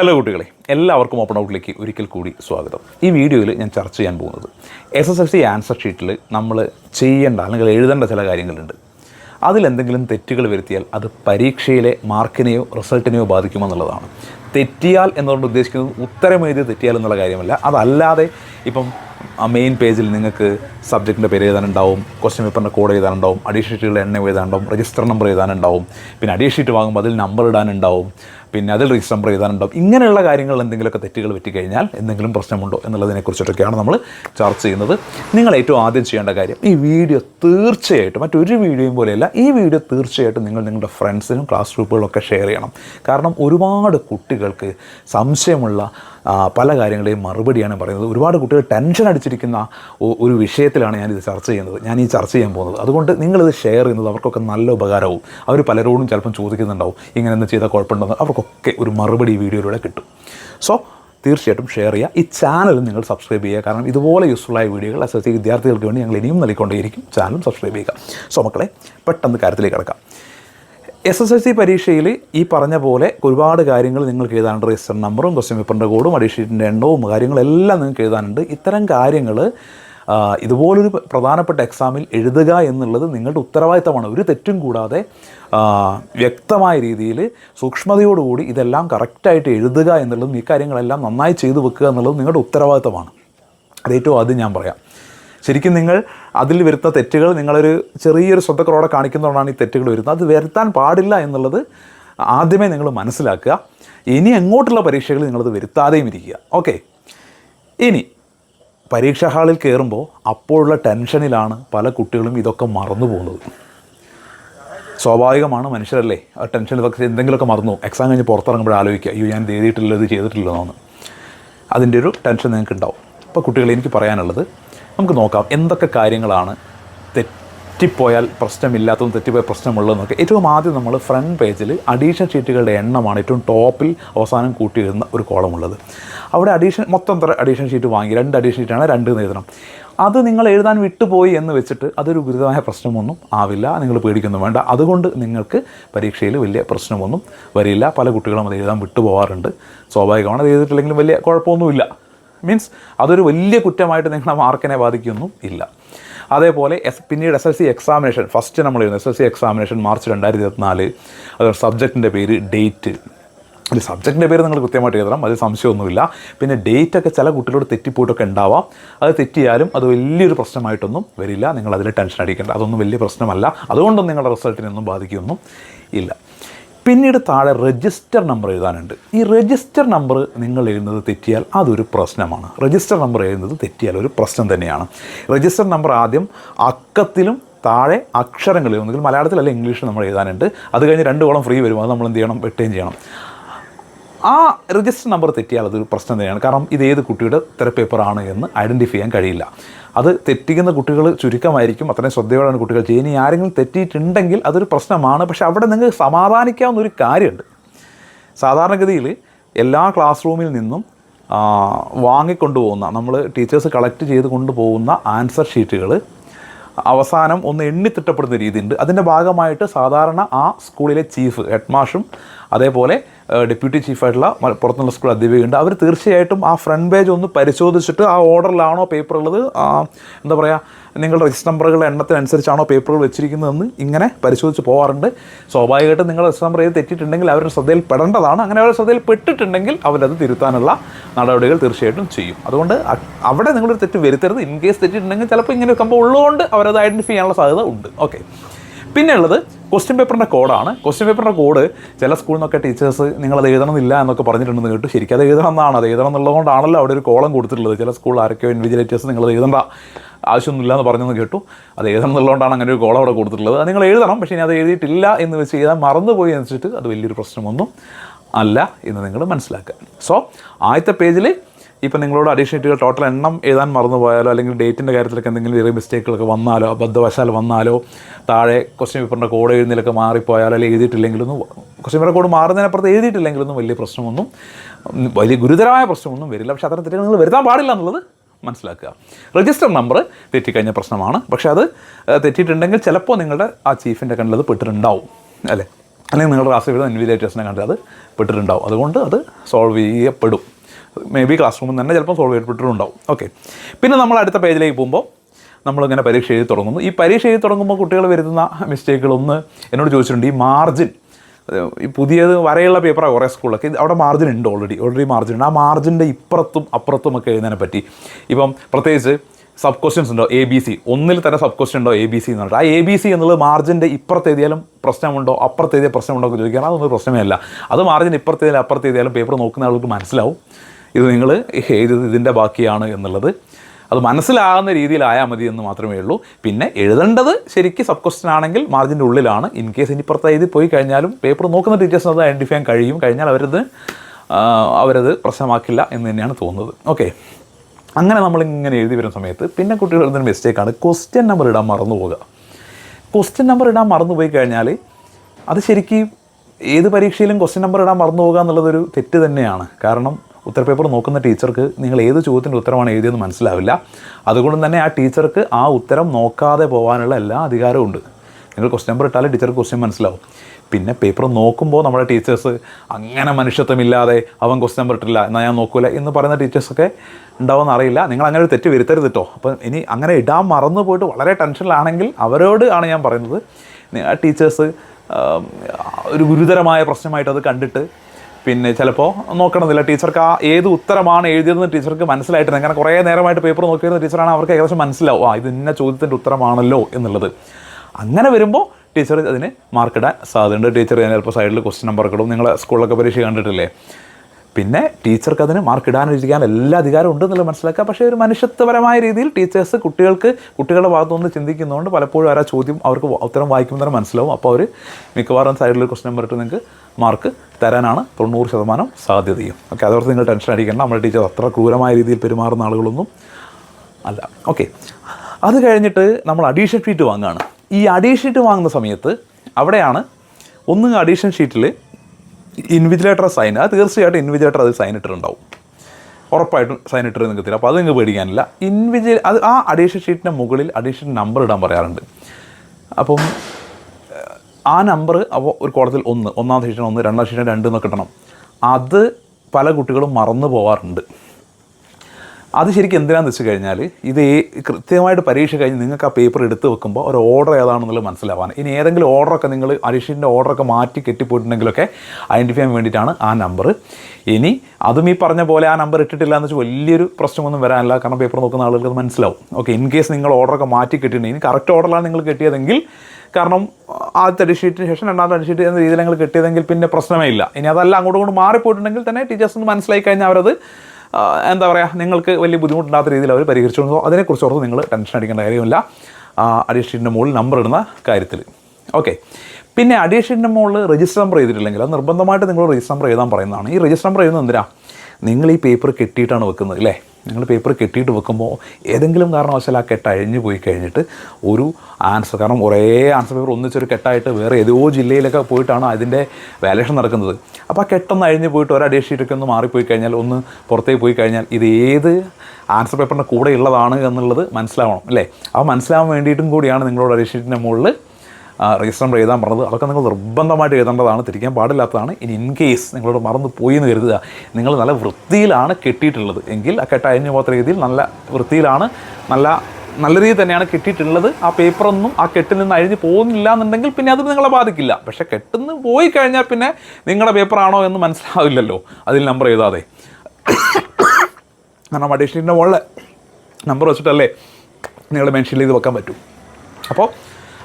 Hello കുട്ടികളെ എല്ലാവർക്കും open ഔട്ടിലേക്ക് ഒരിക്കൽ കൂടി സ്വാഗതം. ഈ വീഡിയോയിൽ ഞാൻ ചർച്ച ചെയ്യാൻ പോകുന്നത് S S L C answer ഷീറ്റിൽ നമ്മൾ ചെയ്യേണ്ട അല്ലെങ്കിൽ എഴുതേണ്ട ചില കാര്യങ്ങളുണ്ട്. അതിലെന്തെങ്കിലും തെറ്റുകൾ വരുത്തിയാൽ അത് പരീക്ഷയിലെ മാർക്കിനെയോ റിസൾട്ടിനെയോ ബാധിക്കുമെന്നുള്ളതാണ് തെറ്റിയാൽ എന്നുകൊണ്ട് ഉദ്ദേശിക്കുന്നത് ഉത്തരം എഴുതി തെറ്റിയാൽ എന്നുള്ള കാര്യമല്ല. അതല്ലാതെ ഇപ്പം മെയിൻ പേജിൽ നിങ്ങൾക്ക് സബ്ജക്റ്റിന്റെ പേര് എഴുതാനുണ്ടാവും ക്വസ്റ്റ്യൻ പേപ്പറിന്റെ കോഡ് എഴുതാനുണ്ടാവും അഡീഷൻ ഷീറ്റുകളുടെ എണ്ണം എഴുതാനുണ്ടാവും രജിസ്റ്റർ നമ്പർ എഴുതാനുണ്ടാവും. പിന്നെ അഡീഷൻ ഷീറ്റ് വാങ്ങുമ്പോൾ അതിൽ നമ്പർ ഇടാനുണ്ടാവും. പിന്നെ അതിൽ റീസംബർ ചെയ്താലുണ്ടാവും ഇങ്ങനെയുള്ള കാര്യങ്ങൾ എന്തെങ്കിലുമൊക്കെ തെറ്റുകൾ പറ്റിക്കഴിഞ്ഞാൽ എന്തെങ്കിലും പ്രശ്നമുണ്ടോ എന്നുള്ളതിനെക്കുറിച്ചിട്ടൊക്കെയാണ് നമ്മൾ ചർച്ച ചെയ്യുന്നത്. നിങ്ങൾ ഏറ്റവും ആദ്യം ചെയ്യേണ്ട കാര്യം ഈ വീഡിയോ തീർച്ചയായിട്ടും മറ്റൊരു വീഡിയോയും പോലെയല്ല ഈ വീഡിയോ തീർച്ചയായിട്ടും നിങ്ങൾ നിങ്ങളുടെ ഫ്രണ്ട്സിനും ക്ലാസ് ഗ്രൂപ്പുകളൊക്കെ ഷെയർ ചെയ്യണം. കാരണം ഒരുപാട് കുട്ടികൾക്ക് സംശയമുള്ള പല കാര്യങ്ങളെയും മറുപടിയാണ് പറയുന്നത്. ഒരുപാട് കുട്ടികൾ ടെൻഷൻ അടിച്ചിരിക്കുന്ന ഒരു വിഷയത്തിലാണ് ഞാനിത് ചർച്ച ചെയ്യുന്നത്. ഞാൻ ഈ ചർച്ച ചെയ്യാൻ പോകുന്നത്. അതുകൊണ്ട് നിങ്ങളിത് ഷെയർ ചെയ്യുന്നത് അവർക്കൊക്കെ നല്ല ഉപകാരവും. അവർ പലരോടും ചിലപ്പം ചോദിക്കുന്നുണ്ടാവും ഇങ്ങനെ ഒന്ന് ചെയ്താൽ കുഴപ്പമുണ്ടെന്ന്. അവർക്കൊക്കെ ഒരു മറുപടി വീഡിയോയിലൂടെ കിട്ടും. സോ തീർച്ചയായിട്ടും ഷെയർ ചെയ്യുക. ഈ ചാനൽ നിങ്ങൾ സബ്സ്ക്രൈബ് ചെയ്യുക. കാരണം ഇതുപോലെ യൂസ്ഫുള്ളായ വീഡിയോകൾ എസ് എസ് സി വിദ്യാർത്ഥികൾക്ക് വേണ്ടി ഞങ്ങൾ ഇനിയും നൽകിക്കൊണ്ടേയിരിക്കും. ചാനലും സബ്സ്ക്രൈബ് ചെയ്യുക. സോ മക്കളെ പെട്ടെന്ന് കാര്യത്തിലേക്ക് കിടക്കാം. എസ് എസ് എൽ സി പരീക്ഷയിൽ ഈ പറഞ്ഞ പോലെ ഒരുപാട് കാര്യങ്ങൾ നിങ്ങൾക്ക് എഴുതാനുണ്ട്. രജിസ്റ്റർ നമ്പറും ക്വസ്റ്റ്യൻ പേപ്പറിന്റെ കോഡും അഡീഷീറ്റിന്റെ എണ്ണവും കാര്യങ്ങളെല്ലാം നിങ്ങൾക്ക് എഴുതാനുണ്ട്. ഇത്തരം കാര്യങ്ങൾ ഇതുപോലൊരു പ്രധാനപ്പെട്ട എക്സാമിൽ എഴുതുക എന്നുള്ളത് നിങ്ങളുടെ ഉത്തരവാദിത്തമാണ്. ഒരു തെറ്റും കൂടാതെ വ്യക്തമായ രീതിയിൽ സൂക്ഷ്മതയോടുകൂടി ഇതെല്ലാം കറക്റ്റായിട്ട് എഴുതുക എന്നുള്ളതും ഈ കാര്യങ്ങളെല്ലാം നന്നായി ചെയ്തു വെക്കുക എന്നുള്ളതും നിങ്ങളുടെ ഉത്തരവാദിത്തമാണ്. അതേറ്റവും ആദ്യം ഞാൻ പറയാം. ശരിക്കും നിങ്ങൾ അതിൽ വരുന്ന തെറ്റുകൾ നിങ്ങളൊരു ചെറിയൊരു ശ്രദ്ധക്കുറോടെ കാണിക്കുന്നതുകൊണ്ടാണ് ഈ തെറ്റുകൾ വരുന്നത്. അത് വരുത്താൻ പാടില്ല എന്നുള്ളത് ആദ്യമേ നിങ്ങൾ മനസ്സിലാക്കുക. ഇനി എങ്ങോട്ടുള്ള പരീക്ഷകൾ നിങ്ങളത് വരുത്താതെയും ഇരിക്കുക. ഓക്കെ. ഇനി പരീക്ഷാ ഹാളിൽ കയറുമ്പോൾ അപ്പോഴുള്ള ടെൻഷനിലാണ് പല കുട്ടികളും ഇതൊക്കെ മറന്നു പോകുന്നത്. സ്വാഭാവികമാണ് മനുഷ്യരല്ലേ? ആ ടെൻഷൻ ഇതൊക്കെ എന്തെങ്കിലുമൊക്കെ മറന്നു. എക്സാം കഴിഞ്ഞ് പുറത്തിറങ്ങുമ്പോൾ ആലോചിക്കുക അയ്യോ ഞാൻ ഇത് എഴുതിയിട്ടില്ല ഇത് എന്ന്. അതിന്റെ ഒരു ടെൻഷൻ നിങ്ങൾക്ക് ഉണ്ടാവും. അപ്പോൾ കുട്ടികളെ എനിക്ക് പറയാനുള്ളത് നമുക്ക് നോക്കാം എന്തൊക്കെ കാര്യങ്ങളാണ് തെറ്റിപ്പോയാൽ പ്രശ്നമില്ലാത്തതും തെറ്റിപ്പോയ പ്രശ്നമുള്ളതെന്നൊക്കെ. ഏറ്റവും ആദ്യം നമ്മൾ ഫ്രണ്ട് പേജിൽ അഡീഷൻ ഷീറ്റുകളുടെ എണ്ണമാണ് ഏറ്റവും ടോപ്പിൽ അവസാനം കൂട്ടി എഴുതുന്ന ഒരു കോളമുള്ളത് അവിടെ അഡീഷൻ മൊത്തം അഡീഷൻ ഷീറ്റ് വാങ്ങി. രണ്ട് അഡീഷൻ ഷീറ്റാണ് രണ്ട് എഴുതണം അത് നിങ്ങൾ എഴുതാൻ വിട്ടുപോയി എന്ന് വെച്ചിട്ട് അതൊരു ഗുരുതരമായ പ്രശ്നമൊന്നും ആവില്ല. നിങ്ങൾ പേടിക്കൊന്നും വേണ്ട. അതുകൊണ്ട് നിങ്ങൾക്ക് പരീക്ഷയിൽ വലിയ പ്രശ്നമൊന്നും വരില്ല. പല കുട്ടികളും അത് എഴുതാൻ വിട്ടുപോകാറുണ്ട് സ്വാഭാവികമാണ്. അത് എഴുതിയിട്ടില്ലെങ്കിലും വലിയ കുഴപ്പമൊന്നുമില്ല. മീൻസ് അതൊരു വലിയ കുറ്റമായിട്ട് നിങ്ങളുടെ മാർക്കിനെ ബാധിക്കൊന്നും ഇല്ല. അതേപോലെ എസ് പിന്നീട് S L C examination first നമ്മൾ എഴുതുന്നത് S L C examination March രണ്ടായിരത്തി ഇരുപത്തിനാല്. അതുപോലെ സബ്ജക്റ്റിന്റെ പേര് ഡേറ്റ് ഒരു സബ്ജക്റ്റിന്റെ പേര് നിങ്ങൾ കൃത്യമായിട്ട് എഴുതണം അതിൽ സംശയമൊന്നുമില്ല. പിന്നെ ഡേറ്റ് ഒക്കെ ചില കുട്ടികളോട് തെറ്റിപ്പോയിട്ടൊക്കെ ഉണ്ടാവാം. അത് തെറ്റിയാലും അത് വലിയൊരു പ്രശ്നമായിട്ടൊന്നും വരില്ല. നിങ്ങൾ അതിൽ ടെൻഷൻ അടിക്കേണ്ട അതൊന്നും വലിയ പ്രശ്നമല്ല. അതുകൊണ്ടൊന്നും നിങ്ങളുടെ റിസൾട്ടിനൊന്നും ബാധിക്കുകയൊന്നും ഇല്ല. പിന്നീട് താഴെ രജിസ്റ്റർ നമ്പർ എഴുതാനുണ്ട്. ഈ രജിസ്റ്റർ നമ്പർ നിങ്ങൾ എഴുതുന്നത് തെറ്റിയാൽ അതൊരു പ്രശ്നമാണ്. രജിസ്റ്റർ നമ്പർ എഴുതുന്നത് തെറ്റിയാൽ ഒരു പ്രശ്നം തന്നെയാണ്. രജിസ്റ്റർ നമ്പർ ആദ്യം അക്കത്തിലും താഴെ അക്ഷരങ്ങളിൽ ഒന്നുകിൽ മലയാളത്തിലല്ല ഇംഗ്ലീഷിൽ നമ്മൾ എഴുതാനുണ്ട്. അത് കഴിഞ്ഞ് രണ്ട് കോളം ഫ്രീ വരും. അത് നമ്മൾ എന്ത് ചെയ്യണം? വെട്ടുകയും ചെയ്യണം. ആ രജിസ്റ്റർ നമ്പർ തെറ്റിയാൽ അതൊരു പ്രശ്നം തന്നെയാണ്. കാരണം ഇത് ഏത് കുട്ടിയുടെ ഉത്തര പേപ്പറാണ് എന്ന് ഐഡന്റിഫൈ ചെയ്യാൻ കഴിയില്ല. അത് തെറ്റിക്കുന്ന കുട്ടികൾ ചുരുക്കമായിരിക്കും. അത്രയും ശ്രദ്ധയോടെയാണ് കുട്ടികൾ ചെയ്യുന്നത് ഇനി ആരെങ്കിലും തെറ്റിയിട്ടുണ്ടെങ്കിൽ അതൊരു പ്രശ്നമാണ്. പക്ഷേ അവിടെ നിങ്ങൾക്ക് സമാധാനിക്കാവുന്ന ഒരു കാര്യമുണ്ട്. സാധാരണഗതിയിൽ എല്ലാ ക്ലാസ് റൂമിൽ നിന്നും വാങ്ങിക്കൊണ്ടുപോകുന്ന നമ്മൾ ടീച്ചേഴ്സ് കളക്ട് ചെയ്ത് കൊണ്ടുപോകുന്ന ആൻസർ ഷീറ്റുകൾ അവസാനം ഒന്ന് എണ്ണിത്തിട്ടപ്പെടുന്ന രീതിയുണ്ട്. അതിന്റെ ഭാഗമായിട്ട് സാധാരണ ആ സ്കൂളിലെ ചീഫ് ഹെഡ് മാഷും അതേപോലെ ഡെപ്യൂട്ടി ചീഫ് ആയിട്ടുള്ള പുറത്തുള്ള സ്കൂൾ അധ്യാപികയുണ്ട്. അവർ തീർച്ചയായിട്ടും ആ ഫ്രണ്ട് പേജ് ഒന്ന് പരിശോധിച്ചിട്ട് ആ ഓർഡറിലാണോ പേപ്പർ ഉള്ളത് ആ, എന്താ പറയുക നിങ്ങളുടെ രജിസ്റ്റർ നമ്പറുകളുടെ എണ്ണത്തിനനുസരിച്ചാണോ പേപ്പറുകൾ വെച്ചിരിക്കുന്നതെന്ന് ഇങ്ങനെ പരിശോധിച്ച് പോകാറുണ്ട് സ്വാഭാവികമായിട്ടും നിങ്ങൾ രജിസ്റ്റർ നമ്പർ ചെയ്ത് തെറ്റിയിട്ടുണ്ടെങ്കിൽ അവരുടെ ശ്രദ്ധയിൽ പെടേണ്ടതാണ്. അങ്ങനെ അവരുടെ ശ്രദ്ധയിൽ പെട്ടിട്ടുണ്ടെങ്കിൽ അവരത് തിരുത്താനുള്ള നടപടികൾ തീർച്ചയായിട്ടും ചെയ്യും. അതുകൊണ്ട് അവിടെ നിങ്ങളൊരു തെറ്റ് വരുത്തരുത്. ഇൻ കേസ് തെറ്റിയിട്ടുണ്ടെങ്കിൽ ചിലപ്പോൾ ഇങ്ങനെ ഒരു സംഭവം ഉള്ളതുകൊണ്ട് അവരത് ഐഡന്റിഫൈ ചെയ്യാനുള്ള സാധ്യത ഉണ്ട്. ഓക്കെ. പിന്നെ ഉള്ളത് ക്വസ്റ്റ്യൻ പേപ്പറിന്റെ കോഡാണ് ക്വസ്റ്റ്യൻ പേപ്പറിന്റെ കോഡ് ചില സ്കൂളിൽ നിന്നൊക്കെ ടീച്ചേഴ്സ് നിങ്ങളത് എഴുതണമെന്നില്ല എന്നൊക്കെ പറഞ്ഞിട്ടുണ്ടെന്ന് കേട്ടു. ശരിക്കും അത് എഴുതണം എന്നാണ് അത് എഴുതണം എന്നുള്ളതുകൊണ്ടാണല്ലോ അവിടെ ഒരു കോളം കൊടുത്തിട്ടുള്ളത്. ചില സ്കൂളിൽ ആരൊക്കെയോ ഇൻവിജിലേറ്റേഴ്സ് നിങ്ങൾ എഴുതണ്ട ആവശ്യമൊന്നുമില്ല എന്ന് പറഞ്ഞെന്ന് കേട്ടു. അത് എഴുതണം എന്നുള്ളതുകൊണ്ടാണ് അങ്ങനെ ഒരു കോളം അവിടെ കൊടുത്തിട്ടുള്ളത്. നിങ്ങൾ എഴുതണം പക്ഷേ ഇനി അത് എഴുതിയിട്ടില്ല എന്ന് വെച്ച് എഴുതാൻ മറന്നുപോയി എന്ന് വെച്ചിട്ട് അത് വലിയൊരു പ്രശ്നമൊന്നും അല്ല എന്ന് നിങ്ങൾ മനസ്സിലാക്കുക. സോ ആദ്യത്തെ പേജിൽ ഇപ്പം നിങ്ങളോട് അഡീഷൻ ഷീറ്റുകൾ ടോട്ടൽ എണ്ണം എഴുതാൻ മറന്നു പോയാലോ അല്ലെങ്കിൽ ഡേറ്റിന്റെ കാര്യത്തിലൊക്കെ എന്തെങ്കിലും ചെറിയ മിസ്റ്റേക്കുകളൊക്കെ വന്നാലോ? അബദ്ധവശാൽ വന്നാലോ? താഴെ ക്വസ്റ്റ്യൻ പേപ്പറിന്റെ കോഡ് എഴുതുന്നതിലൊക്കെ മാറിപ്പോയാലോ? അല്ലെങ്കിൽ എഴുതിയിട്ടില്ലെങ്കിലൊന്നും ക്വസ്റ്റ്യൻ പേപ്പർ കോഡ് മാറുന്നതിനപ്പുറത്ത് എഴുതിയിട്ടില്ലെങ്കിലൊന്നും വലിയ പ്രശ്നമൊന്നും വലിയ ഗുരുതരമായ പ്രശ്നമൊന്നും വരില്ല. പക്ഷേ അത്തരം തെറ്റുകൾ നിങ്ങൾ വരുത്താൻ പാടില്ല എന്നുള്ളത് മനസ്സിലാക്കുക. രജിസ്റ്റർ നമ്പർ തെറ്റിക്കഴിഞ്ഞ പ്രശ്നമാണ്. പക്ഷേ അത് തെറ്റിയിട്ടുണ്ടെങ്കിൽ ചിലപ്പോൾ നിങ്ങളുടെ ആ ചീഫിന്റെ കണ്ണിൽ അത് പെട്ടിട്ടുണ്ടാവും. അല്ലേ? അല്ലെങ്കിൽ നിങ്ങളുടെ ക്ലാസ് വീട് ഇൻവിജിലേറ്റേഴ്സിനെ കണ്ട് അത് പെട്ടിട്ടുണ്ടാവും. അതുകൊണ്ട് അത് സോൾവ് ചെയ്യപ്പെടും. മേ ബി ക്ലാസ് റൂമിൽ തന്നെ ചിലപ്പോൾ സോൾവ് ചെയ്യപ്പെട്ടിട്ടുണ്ടാവും. ഓക്കെ പിന്നെ നമ്മൾ അടുത്ത പേജിലേക്ക് പോകുമ്പോൾ നമ്മളിങ്ങനെ പരീക്ഷ എഴുതി തുടങ്ങുന്നു. ഈ പരീക്ഷ എഴുതി തുടങ്ങുമ്പോൾ കുട്ടികൾ വരുത്തുന്ന മിസ്റ്റേക്കുകളൊന്ന് എന്നോട് ചോദിച്ചിട്ടുണ്ട്. ഈ മാർജിൻ ഈ പുതിയത് വരെയുള്ള പേപ്പറാണ് കുറേ സ്കൂളിലൊക്കെ അവിടെ മാർജിൻ ഉണ്ട് ഓൾറെഡി ഓൾറെഡി മാർജിൻ ഉണ്ട്. ആ മാർജിന്റെ ഇപ്പുറത്തും അപ്പുറത്തും ഒക്കെ എഴുതുന്നതിനെ പറ്റി. ഇപ്പം പ്രത്യേകിച്ച് സബ് ക്വസ്റ്റ്യൻസ് ഉണ്ടോ? എ ബി സി ഒന്നിൽ തന്നെ സബ് ക്വസ്റ്റ്യൻ ഉണ്ടോ? എ ബി സി എന്ന് പറഞ്ഞിട്ട്. ആ എ ബി സി എന്നുള്ളത് മാർജിന്റെ ഇപ്പുറത്ത് എഴുതിയാലും പ്രശ്നമുണ്ടോ? അപ്പുറത്ത് എഴുതിയ പ്രശ്നമുണ്ടോ? എന്ന് ചോദിക്കാൻ അതൊന്നും പ്രശ്നമേ അല്ല. അത് മാർജിൻ ഇപ്പുറത്ത് എഴുതിയാലും അപ്പുറത്ത് എഴുതിയാലും പേപ്പർ നോക്കുന്ന ആൾക്ക് മനസ്സിലാവും. ഇത് നിങ്ങൾ എഴുതിയത് ഇതിന്റെ ബാക്കിയാണ് എന്നുള്ളത്. അത് മനസ്സിലാകുന്ന രീതിയിലായാൽ മതി എന്ന് മാത്രമേ ഉള്ളൂ. പിന്നെ എഴുതേണ്ടത് ശരിക്കും സബ് ക്വസ്റ്റൻ ആണെങ്കിൽ മാർജിന്റെ ഉള്ളിലാണ്. ഇൻ കേസ് ഇനി പുറത്ത് എഴുതി പോയി കഴിഞ്ഞാലും പേപ്പർ നോക്കുന്ന ടീച്ചേഴ്സിന് അത് ഐഡന്റിഫൈ ചെയ്യാൻ കഴിയും. കഴിഞ്ഞാൽ അവരത് അവരത് പ്രശ്നമാക്കില്ല എന്ന് തന്നെയാണ് തോന്നുന്നത്. ഓക്കെ അങ്ങനെ നമ്മളിങ്ങനെ എഴുതി വരുന്ന സമയത്ത് പിന്നെ കുട്ടികൾ എഴുതുന്ന മിസ്റ്റേക്കാണ് ക്വസ്റ്റ്യൻ നമ്പർ ഇടാൻ മറന്നു പോകുക ക്വസ്റ്റ്യൻ നമ്പർ ഇടാൻ മറന്നു പോയി കഴിഞ്ഞാൽ അത് ശരിക്കും ഏത് പരീക്ഷയിലും ക്വസ്റ്റ്യൻ നമ്പർ ഇടാൻ മറന്നു പോകുക എന്നുള്ളതൊരു തെറ്റ് തന്നെയാണ്. കാരണം ഉത്തരപേപ്പർ നോക്കുന്ന ടീച്ചർക്ക് നിങ്ങൾ ഏത് ചോദ്യത്തിന്റെ ഉത്തരമാണ് എഴുതിയെന്ന് മനസ്സിലാവില്ല. അതുകൊണ്ട് തന്നെ ആ ടീച്ചർക്ക് ആ ഉത്തരം നോക്കാതെ പോകാനുള്ള എല്ലാ അധികാരവും ഉണ്ട്. നിങ്ങൾ ക്വസ്റ്റ്യൻ നമ്പർ ഇട്ടാലും ടീച്ചർക്ക് ക്വസ്റ്റ്യൻ മനസ്സിലാവും. പിന്നെ പേപ്പർ നോക്കുമ്പോൾ നമ്മുടെ ടീച്ചേഴ്സ് അങ്ങനെ മനുഷ്യത്വമില്ലാതെ അവൻ ക്വസ്റ്റ്യൻ നമ്പർ ഇട്ടില്ല എന്നാൽ ഞാൻ നോക്കൂല എന്ന് പറയുന്ന ടീച്ചേഴ്സൊക്കെ ഉണ്ടാവുമെന്ന് അറിയില്ല. നിങ്ങൾ അങ്ങനെ ഒരു തെറ്റ് വരുത്തരുത് കേട്ടോ അപ്പം ഇനി അങ്ങനെ ഇടാൻ മറന്നു പോയിട്ട് വളരെ ടെൻഷനിലാണെങ്കിൽ അവരോട് ആണ് ഞാൻ പറയുന്നത്. ആ ടീച്ചേഴ്സ് ഒരു ഗുരുതരമായ പ്രശ്നമായിട്ട് അത് കണ്ടിട്ട് പിന്നെ ചിലപ്പോൾ നോക്കണമെന്നില്ല. ടീച്ചർക്ക് ആ ഏത് ഉത്തരമാണ് എഴുതിയതെന്ന് ടീച്ചർക്ക് മനസ്സിലായിട്ടുണ്ട് അങ്ങനെ കുറേ നേരമായിട്ട് പേപ്പർ നോക്കിയിരുന്ന ടീച്ചറാണ് അവർക്ക് ഏകദേശം മനസ്സിലാവും ആ ഇത് ഇന്ന ചോദ്യത്തിന്റെ ഉത്തരമാണല്ലോ എന്നുള്ളത്. അങ്ങനെ വരുമ്പോൾ ടീച്ചർ അതിന് മാർക്കിടാൻ സാധ്യതയുണ്ട്. ടീച്ചർ ചിലപ്പോൾ സൈഡിൽ ക്വസ്റ്റ്യൻ നമ്പർ ഇടും. നിങ്ങൾ സ്കൂളിലൊക്കെ പരീക്ഷ കണ്ടിട്ടില്ലേ? പിന്നെ ടീച്ചർക്ക് അതിന് മാർക്ക് ഇടാനിരിക്കാൻ എല്ലാ അധികാരവും എന്നുള്ളത് മനസ്സിലാക്കുക. പക്ഷേ ഒരു മനുഷ്യത്വപരമായ രീതിയിൽ ടീച്ചേഴ്സ് കുട്ടികൾക്ക് കുട്ടികളുടെ ഭാഗത്തു നിന്ന് ചിന്തിക്കുന്നതുകൊണ്ട് പലപ്പോഴും ആ ചോദ്യം അവർക്ക് ഉത്തരം വായിക്കുമ്പോൾ തന്നെ മനസ്സിലാവും. അപ്പോൾ അവർ മിക്കവാറും സൈഡിൽ ക്വസ്റ്റ്യൻ നമ്പർ ഇട്ട് നിങ്ങൾക്ക് മാർക്ക് തരാനാണ് തൊണ്ണൂറ് ശതമാനം സാധ്യതയും. ഓക്കെ അതോർത്ത് നിങ്ങൾ ടെൻഷൻ അടിക്കേണ്ട. നമ്മുടെ ടീച്ചർ അത്ര ക്രൂരമായ രീതിയിൽ പെരുമാറുന്ന ആളുകളൊന്നും അല്ല. ഓക്കെ അത് കഴിഞ്ഞിട്ട് നമ്മൾ അഡീഷൻ ഷീറ്റ് വാങ്ങുകയാണ്. ഈ അഡീഷൻ ഷീറ്റ് വാങ്ങുന്ന സമയത്ത് അവിടെയാണ് ഒന്ന് അഡീഷൻ ഷീറ്റിൽ ഇൻവിജിലേറ്റർ സൈൻ അത് തീർച്ചയായിട്ടും ഇൻവിജിലേറ്റർ അത് സൈൻ ഇട്ടിട്ടുണ്ടാവും. ഉറപ്പായിട്ടും സൈൻ ഇട്ടിട്ട് നിങ്ങൾക്ക് തരാം അപ്പോൾ അത് നിങ്ങൾക്ക് പേടിക്കാനില്ല. ഇൻവിജി അത് ആ അഡീഷൻ ഷീറ്റിന്റെ മുകളിൽ അഡീഷൻ നമ്പർ ഇടാൻ പറയാറുണ്ട്. അപ്പം ആ നമ്പർ അപ്പോൾ ഒരു കോളത്തിൽ ഒന്ന് ഒന്നാം ഷീറ്റിന് ഒന്ന് രണ്ടാം ഷീറ്റിന് രണ്ട് എന്നൊക്കെ കിട്ടണം. അത് പല കുട്ടികളും മറന്നു പോവാറുണ്ട്. അത് ശരിക്കും എന്തിനാന്ന് വെച്ച് കഴിഞ്ഞാൽ ഇത് കൃത്യമായിട്ട് പരീക്ഷ കഴിഞ്ഞ് നിങ്ങൾക്ക് ആ പേപ്പർ എടുത്ത് വെക്കുമ്പോൾ ഒരു ഓർഡർ ഏതാണെന്നുള്ളത് മനസ്സിലാവാൻ. ഇനി ഏതെങ്കിലും ഓർഡറൊക്കെ നിങ്ങൾ അരിഷിന്റെ ഓർഡറൊക്കെ മാറ്റി കെട്ടിപ്പോയിട്ടുണ്ടെങ്കിലൊക്കെ ഐഡന്റിഫൈ ചെയ്യാൻ വേണ്ടിയിട്ടാണ് ആ നമ്പർ ഇനി അതും ഈ പറഞ്ഞ പോലെ ആ നമ്പർ ഇട്ടിട്ടില്ല എന്ന് വെച്ചാൽ വലിയൊരു പ്രശ്നമൊന്നും വരാനില്ല. കാരണം പേപ്പർ നോക്കുന്ന ആളുകൾക്ക് മനസ്സിലാവും. ഓക്കെ ഇൻ കേസ് നിങ്ങൾ ഓർഡറൊക്കെ മാറ്റി കിട്ടിയിട്ടുണ്ടെങ്കിൽ കറക്റ്റ് ഓർഡറിലാണ് നിങ്ങൾ കെട്ടിയതെങ്കിൽ കാരണം ആദ്യത്തെ അഡിഷീറ്റിന് ശേഷം രണ്ടാമത്തെ അഡിഷീറ്റ് എന്ന രീതിയിൽ ഞങ്ങൾ കിട്ടിയതെങ്കിൽ പിന്നെ പ്രശ്നമേ ഇല്ല ഇനി അതല്ല അങ്ങോട്ടും ഇങ്ങോട്ടും മാറിപ്പോയിട്ടുണ്ടെങ്കിൽ തന്നെ ടീച്ചേഴ്സ് ടീച്ചേഴ്സിന് മനസ്സിലായി കഴിഞ്ഞാൽ അവരത് എന്താ പറയുക നിങ്ങൾക്ക് വലിയ ബുദ്ധിമുട്ടുണ്ടാത്ത രീതിയിൽ അവർ പരിഹരിച്ചു കൊടുക്കും. അതിനെക്കുറിച്ച് ഓർത്ത് നിങ്ങൾ ടെൻഷൻ അടിക്കേണ്ട കാര്യമില്ല. അഡീഷീറ്റിന്റെ മുകളിൽ നമ്പർ ഇടുന്ന കാര്യത്തിൽ. ഓക്കെ പിന്നെ അഡീഷീറ്റിന്റെ മുകളിൽ രജിസ്റ്റർ നമ്പർ ചെയ്തിട്ടില്ലെങ്കിൽ അത് നിർബന്ധമായിട്ട് നിങ്ങൾ രജിസ്റ്റർ നമ്പർ എഴുതാൻ പറയുന്നതാണ്. ഈ രജിസ്റ്റർ നമ്പർ എഴുതുന്നത് എന്തിനാ? നിങ്ങൾ ഈ പേപ്പർ കെട്ടിയിട്ടാണ് വെക്കുന്നത് അല്ലേ നിങ്ങൾ പേപ്പർ കെട്ടിയിട്ട് വെക്കുമ്പോൾ ഏതെങ്കിലും കാരണവശാൽ ആ കെട്ട് അഴിഞ്ഞു പോയി കഴിഞ്ഞിട്ട് ഒരു ആൻസർ കാരണം കുറേ ആൻസർ പേപ്പർ ഒന്നിച്ചൊരു കെട്ടായിട്ട് വേറെ ഏതോ ജില്ലയിലൊക്കെ പോയിട്ടാണ് അതിന്റെ വാലേഷൻ നടക്കുന്നത്. അപ്പോൾ ആ കെട്ടൊന്ന് അഴിഞ്ഞു പോയിട്ട് ഒരു അഡീഷീറ്റൊക്കെ ഒന്ന് മാറിപ്പോയി കഴിഞ്ഞാൽ ഒന്ന് പുറത്തേക്ക് പോയി കഴിഞ്ഞാൽ ഇത് ഏത് ആൻസർ പേപ്പറിന്റെ കൂടെ ഉള്ളതാണ് എന്നുള്ളത് മനസ്സിലാവണം അല്ലേ? അപ്പോൾ മനസ്സിലാവാൻ വേണ്ടിയിട്ടും കൂടിയാണ് നിങ്ങളോട് അഡീഷീറ്റിന്റെ മുകളിൽ രജിസ്റ്റർ നമ്പർ എഴുതാൻ പറഞ്ഞത് അതൊക്കെ നിങ്ങൾ നിർബന്ധമായിട്ട് എഴുതേണ്ടതാണ് തിരിക്കാൻ പാടില്ലാത്തതാണ്. ഇനി ഇൻ കേസ് നിങ്ങളോട് മറന്നു പോയി എന്ന് കരുതുക നിങ്ങൾ നല്ല വൃത്തിയിലാണ് കെട്ടിയിട്ടുള്ളത്. എങ്കിൽ ആ കെട്ട അഴിഞ്ഞു പോകാത്ത രീതിയിൽ നല്ല വൃത്തിയിലാണ് നല്ല നല്ല രീതിയിൽ തന്നെയാണ് കെട്ടിയിട്ടുള്ളത്. ആ പേപ്പറൊന്നും ആ കെട്ടിൽ നിന്ന് അഴിഞ്ഞ് പോകുന്നില്ല എന്നുണ്ടെങ്കിൽ പിന്നെ അത് നിങ്ങളെ ബാധിക്കില്ല. പക്ഷേ കെട്ടെന്ന് പോയി കഴിഞ്ഞാൽ പിന്നെ നിങ്ങളുടെ പേപ്പറാണോ എന്ന് മനസ്സിലാവില്ലല്ലോ. അതിൽ നമ്പർ എഴുതാതെ. കാരണം അഡീഷണലിന്റെ മുകളിൽ നമ്പർ വെച്ചിട്ടല്ലേ നിങ്ങൾ മെൻഷൻ ചെയ്ത് വെക്കാൻ പറ്റും. അപ്പോൾ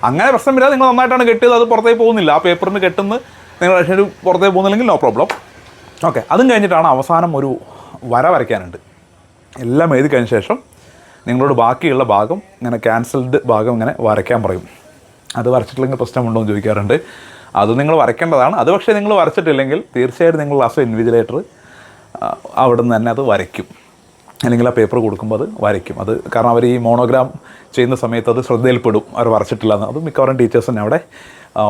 അങ്ങനെ പ്രശ്നമില്ല. നിങ്ങൾ നന്നായിട്ടാണ് കെട്ടിയത് അത് പുറത്തേക്ക് പോകുന്നില്ല. ആ പേപ്പറിന് കെട്ടുന്ന നിങ്ങൾ അഡീഷണൽ പുറത്തേക്ക് പോകുന്നില്ലെങ്കിൽ നോ പ്രോബ്ലം ഓക്കെ അതും കഴിഞ്ഞിട്ടാണ് അവസാനം ഒരു വര വരയ്ക്കാനുണ്ട്. എല്ലാം എഴുതി കഴിഞ്ഞ ശേഷം നിങ്ങളോട് ബാക്കിയുള്ള ഭാഗം ഇങ്ങനെ ക്യാൻസൽഡ് ഭാഗം ഇങ്ങനെ വരയ്ക്കാൻ പറയും. അത് വരച്ചിട്ടില്ലെങ്കിൽ പ്രശ്നമുണ്ടോ എന്ന് ചോദിക്കാറുണ്ട്. അത് നിങ്ങൾ വരയ്ക്കേണ്ടതാണ്. അത് പക്ഷേ നിങ്ങൾ വരച്ചിട്ടില്ലെങ്കിൽ തീർച്ചയായിട്ടും നിങ്ങൾ ലാസ്റ്റ് ഇൻവിജിലേറ്റർ അവിടെ നിന്ന് തന്നെ അത് വരയ്ക്കും. അല്ലെങ്കിൽ ആ പേപ്പർ കൊടുക്കുമ്പോൾ അത് വരയ്ക്കും. അത് കാരണം അവർ ഈ മോണോഗ്രാം ചെയ്യുന്ന സമയത്ത് അത് ശ്രദ്ധയിൽപ്പെടും. അവർ വരച്ചിട്ടില്ല എന്ന്. അത് മിക്കവാറും ടീച്ചേഴ്സ് തന്നെ അവിടെ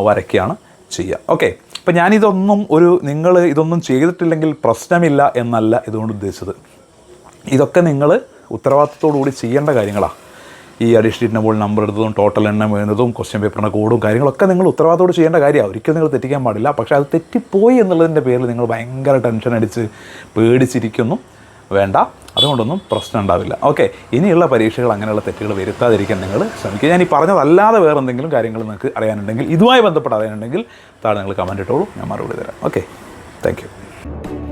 വരയ്ക്കുകയാണ് ചെയ്യുക. ഓക്കെ. അപ്പം ഞാനിതൊന്നും ഒരു നിങ്ങൾ ഇതൊന്നും ചെയ്തിട്ടില്ലെങ്കിൽ പ്രശ്നമില്ല എന്നല്ല ഇതുകൊണ്ട് ഉദ്ദേശിച്ചത്. ഇതൊക്കെ നിങ്ങൾ കൂടി ചെയ്യേണ്ട കാര്യങ്ങളാണ് ഈ അഡീഷണൽ നമ്പോൾ നമ്പർ എടുത്തതും ടോട്ടൽ എണ്ണം എഴുതുന്നതും ക്വസ്റ്റ്യൻ പേപ്പറിന്റെ കോഡും കാര്യങ്ങളൊക്കെ നിങ്ങൾ ഉത്തരവാദിത്തോട് ചെയ്യേണ്ട കാര്യമാണ് ഒരിക്കലും നിങ്ങൾ തെറ്റിക്കാൻ പാടില്ല. പക്ഷേ അത് തെറ്റിപ്പോയി എന്നുള്ളതിന്റെ പേരിൽ നിങ്ങൾ ഭയങ്കര ടെൻഷൻ അടിച്ച് പേടിച്ചിരിക്കുന്നു. വേണ്ട. അതുകൊണ്ടൊന്നും പ്രശ്നം ഉണ്ടാവില്ല. ഓക്കെ ഇനിയുള്ള പരീക്ഷകൾ അങ്ങനെയുള്ള തെറ്റുകൾ വരുത്താതിരിക്കാൻ നിങ്ങൾ ശ്രമിക്കുക. ഞാൻ ഈ പറഞ്ഞതല്ലാതെ വേറെ എന്തെങ്കിലും കാര്യങ്ങൾ നിങ്ങൾക്ക് അറിയാനുണ്ടെങ്കിൽ ഇതുമായി ബന്ധപ്പെട്ട് അറിയാനുണ്ടെങ്കിൽ താഴെ നിങ്ങൾ കമന്റ് ഇട്ടോളൂ. ഞാൻ മറുപടി തരാം. Okay thank you